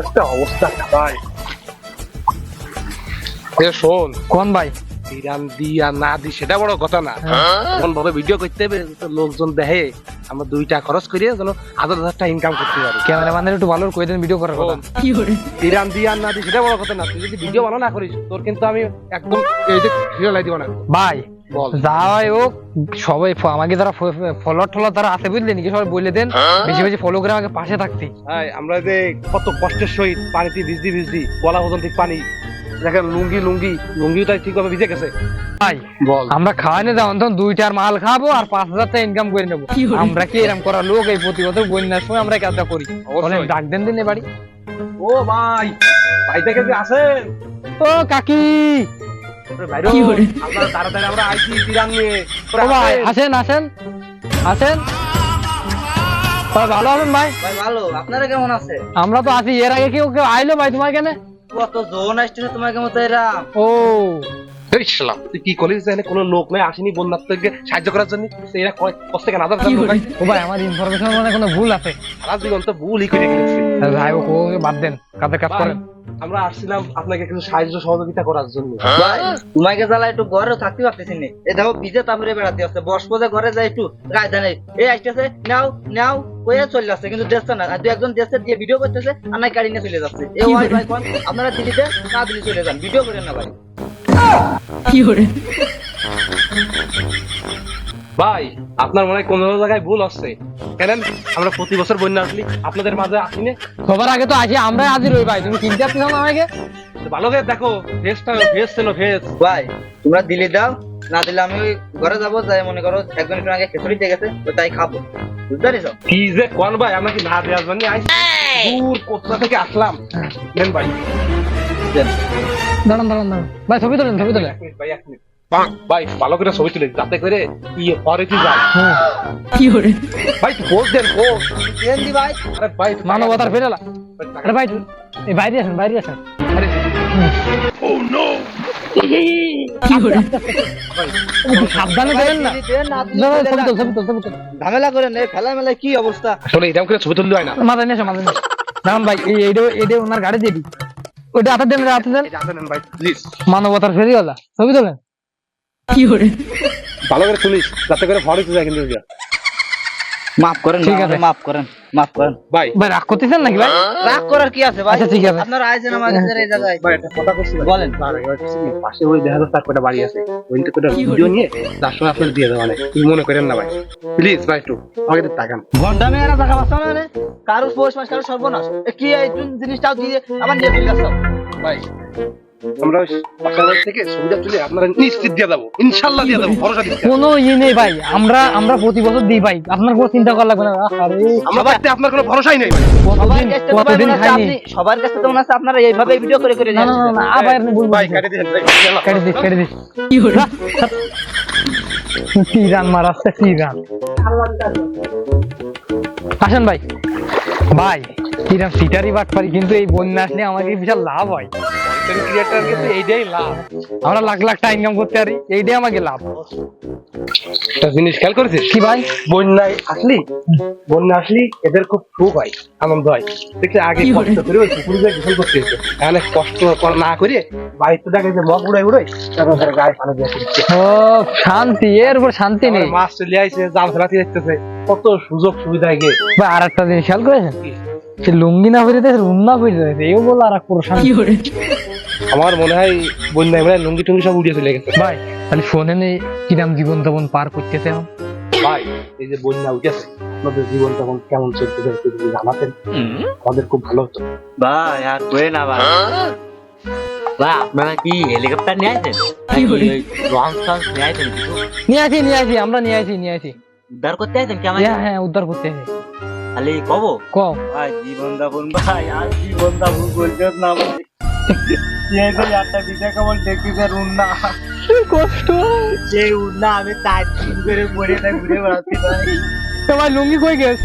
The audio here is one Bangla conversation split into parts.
একটা অবস্থা ভাই। এ শোন। কোন ভাই? ইরান দি আর না দি সেটা বড় কথা না। কোন ভাবে ভিডিও করতে হবে তো লোকজন দেখে আমরা দুইটা খরচ করিয়ে যেন হাজার হাজার টাকা ইনকাম করতে পারি। ক্যামেরাম্যানের একটু ভালো করে দেন ভিডিও করার কথা। ইরান দি আর না দি সেটা বড় কথা না। তুই যদি ভিডিও ভালো না করিস তোর কিন্তু আমি একদম এই যে ভিডিও লাই দিব না। ভাই যা হয় হোক সবাই আমাকে যারা ফলোয়ার টলার তারা আছে বুঝলেন কি সবাই বলে দেন বেশি বেশি ফলো করে আমাকে পাশে থাকতে। হ্যাঁ আমরা যে কত কষ্টের সহিত পানিতে ভিজদি ভিজদি গলা পর্যন্ত পানি দেখেন লুঙ্গি লুঙ্গি লুঙ্গিটা ঠিকভাবে ভিজে গেছে। ভাই বল। আমরা খাওয়াই না যেমন তখন দুইটার মাল খাব আর পাঁচ হাজার টাকা ইনকাম করে নেব। আমরা কি এরকম করা লোক এই প্রতি বছর বন্যার সময় আমরা কাজটা করি? ডাক দেন দিন এ বাড়ি ও ভাই ভাই থেকে যে আছেন। ও কাকি আমরা আইছি তিরান নিয়ে। ভাই আসেন। আসেন আসেন ভাই ভালো আছেন ভাই? ভাই ভালো। আপনারা কেমন আছে আমরা তো আছি এর আগে কেউ কেউ আইলো ভাই তোমার কেন কত জোন আসছে তোমার কেমন এরা? ও। এই শালা। তুই কি করিস জানে কোনো লোক নাই আসেনি বন্যার থেকে সাহায্য করার জন্য? এরা কয় কষ্ট থেকে নাজার জন্য ভাই ও ভাই আমার ইনফরমেশন মানে কোনো ভুল আছে। সারা জীবন তো ভুলই করে গেছে ভাই ও বাদ দেন। কাদের কাজ করেন। আমরা আসছিলাম আপনাকে কিছু সাহায্য সহযোগিতা করার জন্য। ভাই তোমাকে জ্বালা একটু ঘরে থাকতে পারতেছি না। এই দেখো ভিজে তারপরে বেড়াতে আসছে। বস পদে ঘরে যাই একটু গায়ে নেই এই আসতেছে নাও নাও কয়ে চলে যাচ্ছে কিন্তু দেখছে না। দু একজন দেখছে দিয়ে ভিডিও করতেছে আর নাই গাড়ি নিয়ে চলে যাচ্ছে। এ ভাই ভাই কোন আপনারা দিল্লিতে না দিল্লি চলে যান। ভিডিও করেন না ভাই। ভাই আপনার মনে হয় কোনো জায়গায় ভুল হচ্ছে। কেন আমরা প্রতি বছর বন্যা আসলি আপনাদের মাঝে আসিনি সবার আগে তো আসি আমরা হাজির হই ভাই তুমি চিনতে পারছ না আমাকে? ভালো করে দেখো ভেজটা ভেজ ছিল ভেজ। ভাই তোমরা দিল্লি দাও না দিলে আমি ওই ঘরে যাব যাই মনে করো একজন একটু আগে খিচুড়ি দিয়ে গেছে তো তাই খাব। বুঝতে পারিস? কি যে কোন ভাই আমরা কি না দেওয়ার জন্য আইছি। দূর কোথা থেকে আসলাম? নেন ভাই। দাঁড়ান দাঁড়ান দাঁড়ান। ভাই ছবি তোলেন ছবি তোলেন। ভাই এক মিনিট। ভাই ভালো করে ছবি তুলে যাতে করে কি পরে কি যায়। হ্যাঁ। ভাই তুই পোজ দেন পোজ দি ভাই। আরে ভাই মানবতার ফেরালা। আরে ভাই এই বাইরে আসেন বাইরে আসেন। আরে। সাবধানে করেন না। না, না, ছবি তোল ছবি তোল ঝামেলা করেন এই ফেলা মেলা কি অবস্থা? আসলে এরকম করে ছবি তুললে হয় না। মাথায় নিয়ে মাথায় নিয়ে দাঁড়ান ভাই এই এইটা এইটা ওনার গাড়ি দিয়ে দিই। ওইটা হাতে দেন হাতে দেন। ভাই প্লিজ মানবতার ফেরিওয়ালা ছবি তোলেন। ভালো করে শুনিস যাতে করে ভরে যায় কিন্তু মাফ করেন ঠিক ঠিক আছে। আছে। মাফ করেন। মাফ করেন। ভাই। ভাই রাগ করতেছেন নাকি ভাই? রাগ করার কি আছে ভাই? আচ্ছা, ঠিক আছে। আপনারা আমার কাছে এই জায়গায় ভাই একটা কথা করছি বলেন। পাশে ওই দেখা যাচ্ছে কটা বাড়ি আছে। কটা ভিডিও নিয়ে তার সময় আপনার দিয়ে দেওয়া তুমি মনে করেন না ভাই। প্লিজ ভাই একটু আমাকে তাকান। টাকা মানে কারোর পৌষ মাস কারোর সর্বনাশ। কি এই জিনিসটাও দিয়ে আবার নিয়ে চলে যাচ্ছ? ভাই আমরা থেকে ছবিটা তুলে আপনারা নিশ্চিত দিয়ে দেবো ইনশাল্লাহ দিয়ে দেবো ভরসা দিচ্ছি কোনো ইয়ে নেই ভাই আমরা আমরা প্রতি বছর দিই ভাই আপনার কোনো চিন্তা করা লাগবে না। আরে আমরা বাড়িতে আপনার কোনো ভরসাই নেই কতদিন ভাই কতদিন খাইনি? সবার কাছে তো মনে হচ্ছে আপনারা এইভাবে ভিডিও করে করে না না না, আবার আপনি ভুল ভাই কেটে দিন কেটে দিস কি রান মারাচ্ছে কি রান? আসেন ভাই ভাই কিরাম সিটারি বাট পারি কিন্তু এই বন্যা আসলে আমাকে বিশাল লাভ হয়। ক্রিয়েটর কিন্তু এইটাই লাভ। আমরা লাখ লাখ টাকা ইনকাম করতে পারি এইটাই আমাকে লাভ। একটা জিনিস খেয়াল করেছিস? কি ভাই? বন্যায় আসলি? বন্যা আসলি এদের খুব সুখ হয় আনন্দ হয়। দেখছি আগে কষ্ট করে ওই পুকুরে যায় গোসল করতে হতো এখানে কষ্ট না করে বাড়িতে দেখে যে মগ উড়াই উড়াই তখন তারা গায়ে পানি দিয়ে ও শান্তি এর উপর শান্তি নেই। মাছ চলে আইছে জাল ফেলাতে যাচ্ছে কত সুযোগ সুবিধা গিয়ে ভাই আর একটা জিনিস খেয়াল করেছেন? সে লুঙ্গি না ফিরে দেয় রুম না ফিরে দেয় এও বলো আর এক পুরো শান্তি। আমার মনে হয় বন্যায় মানে লুঙ্গি টুঙ্গি সব উড়িয়ে চলে গেছে। ভাই তাহলে শোনেন কিরাম জীবন যাপন পার করতেছে এখন? ভাই এই যে বন্যা উঠেছে আপনাদের জীবন তখন কেমন চলতেছে একটু যদি জানাতেন। আমাদের খুব ভালো হতো। ভাই আর কয়ে না ভাই। ভাই আপনারা কি হেলিকপ্টার নিয়ে আসেন লঞ্চ টঞ্চ নিয়ে আসেন কিছু? নিয়ে আসি নিয়ে আসি আমরা নিয়ে আসি নিয়ে আসি উদ্ধার করতে আসেন কি আমাকে? হ্যাঁ হ্যাঁ উদ্ধার করতে আসি খালি কব। কম ভাই জীবন যাপন ভাই আর জীবন যাপন করতে না ভাই। একটা দিতে কেমন দেখতেছে উন্না কষ্ট সেই উন্না আমি তার দিন করে পড়ে তাই ঘুরে বেড়াচ্ছি ভাই তোমার লুঙ্গি কই গেছ?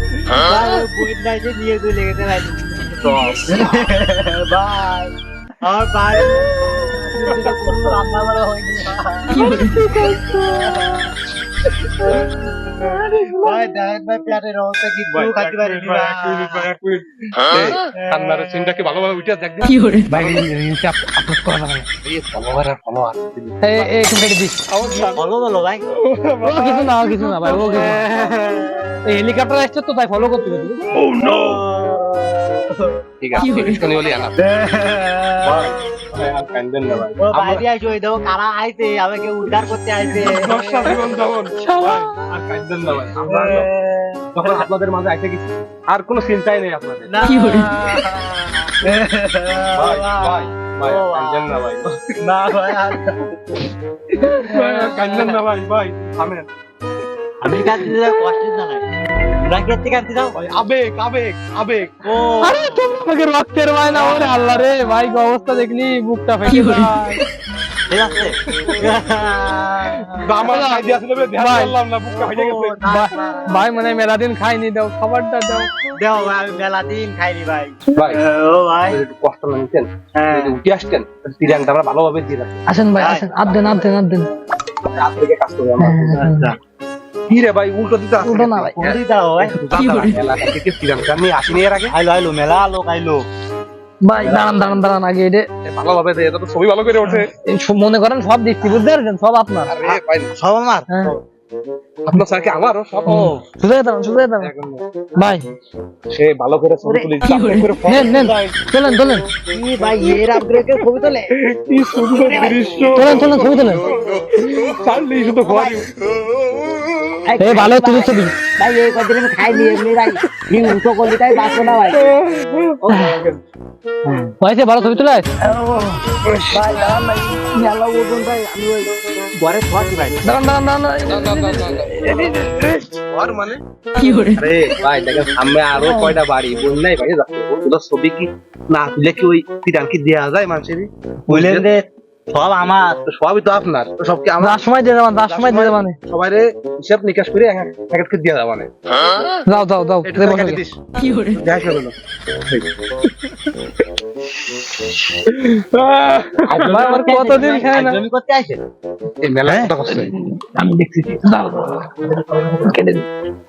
ভাই বইটা এসে নিয়ে চলে গেছে ভাই। ভাই আমার ভাই রান্না করা হয়নি। ভাই ভাই পেটের অবস্থা কি পুরো খাইতে পারিনি ভাই সিনটা কি ভালোভাবে উঠে দেখ ভাই রিলটা আপলোড করা যাবে এই ফলোয়ার আর ফলোয়ার এই এই তুমি কেটে দিস। বলো বলো ভাই। ও কিছু না কিছু না ভাই ও কিছু এই হেলিকপ্টার আসছে তো তাই ফলো করতে হবে। ঠিক আছে ইসকনি বলি আনা আইছো আমাকে উদ্ধার করতে আইছে। জীবন আর কান্দেন না ভাই আমরা যখন আপনাদের মাঝে আর কোনো চিন্তাই নেই আপনাদের। না। ভাই ভাই ভাই কান্দেন না ভাই না ভাই, আর কান্দেন না ভাই ভাই থামেন। আমি কাঁদতে যাই কষ্ট জানাই তোরা কাঁদতে যাও ভাই আবেগ আবেগ আবেগ ও আরে তুমি আমাকে রক্তের মায়না ওরে আল্লাহ রে ভাই অবস্থা দেখলি বুকটা ফেটে যায় ঠিক আছে ভাই। মানে মেলা দিন খাইনি দাও খাবারটা দাও দেও ভাই আমি মেলা দিন খাইনি ভাই ভাই ও ভাই একটু কষ্ট না নিতেন হ্যাঁ উঠে আসতেন তিরানটা আমরা ভালোভাবে দিয়ে রাখতাম আসেন ভাই। আসেন আদ দেন আদ দেন আদ দেন রাত থেকে কাজ করে আমরা আচ্ছা কি রে ভাই উল্টো দিতে আসছে উল্টো না ভাই। কোনটি দাও ভাই। এলাকা থেকে তিরানটা নিয়ে আসিনি এর আগে? আইলো আইলো মেলা লোক আইলো। ভাই দাঁড়ান দাঁড়ান দাঁড়ান আগে এটা। ভালোভাবে দেয় এটা তো ছবি ভালো করে ওঠে। মনে করেন সব দেখছি বুঝতে পারছেন? সব আপনার। আরে ভাই সব আমার? হ্যাঁ। আপনার স্যার কি আমারও? সব সুযোগ দাঁড়ান সুযোগ দাঁড়ান ভাই। সে ভালো করে ছবি তুলে নেন নেন তোলেন তোলেন। কি ভাই এর আপগ্রেড ছবি তোলে? কি সুন্দর দৃশ্য। তোলেন তোলেন ছবি তোলেন। চাললি শুধু ঘরে। এই ভালো তুলি ছবি ভাই এই কদিন এমনি ভাই কি করলি তাই বাঁচো না ভাই ভালো ছবি তোলে ভাই দাঁড়ান ভাই মেলা ভাই আমি ওই ঘরে ভাই। দাঁড়ান দাঁড়ান দাঁড়ান আর মানে? আরে ভাই দেখেন সামনে আরও কয়টা বাড়ি বন্যাই ভাই যাচ্ছে। ওগুলো ছবি কি না তুলে কি ওই তিরান কি দেয়া যায় যে সব আমার। সবই তো আপনার। তো সব কি আমার? দশ সময় দিয়ে যাবান দশ সময় দিয়ে যাবান সবাই হিসাব নিকাশ করে এক প্যাকেট করে দিয়ে দেওয়া মানে যাও যাও কি এটা দেবো প্যাকেটে দিস। দেখা কতদিন খায় না? করতে আইছে এই মেলা কথা করছে আমি দেখছি দাও, দাও, দাও। কেটে দিন।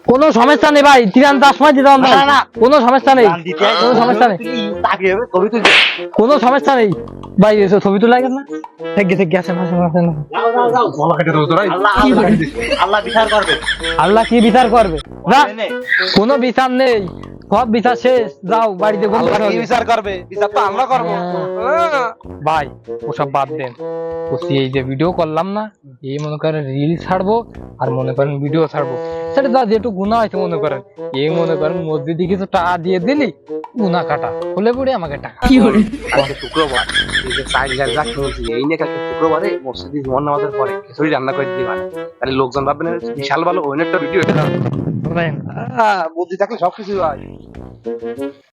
কোনো সমস্যা নেই ভাই তিরান দশ সময় ভাই না, না। কোনো সমস্যা নেই। কোনো সমস্যা নেই। কোনো সমস্যা নেই। ভাই এসব ছবি তোলা গেছে না। থেকে থেকে আল্লাহ আল্লাহ আল্লাহ বিচার করবে। আল্লাহ কি বিচার করবে? না। কোনো বিচার নেই। সব বিচার শেষ। যাও বাড়িতে ঘুম বিচার করবে? বিচার তো আমরা করব। হ্যাঁ। ভাই ওসব বাদ দেন। এই যে ভিডিও করলাম না এই মনে করেন রিল ছাড়বো আর মনে করেন ভিডিও ছাড়বো। সেটা যা যেটু গুণা হয়েছে মনে করেন। এই মনে করেন মসজিদে কিছু টাকা দিয়ে দিলি গুণা কাটা। হলে পড়ে আমাকে টাকা আজকে শুক্রবার এই যে চার এই নিয়ে কালকে শুক্রবারে মসজিদে জুমার নামাজের পরে খিচুড়ি রান্না করে দিতে পারে তাহলে লোকজন ভাববেন বিশাল ভালো ওই একটা ভিডিও এটা। বুদ্ধি থাকলে সবকিছু হয়।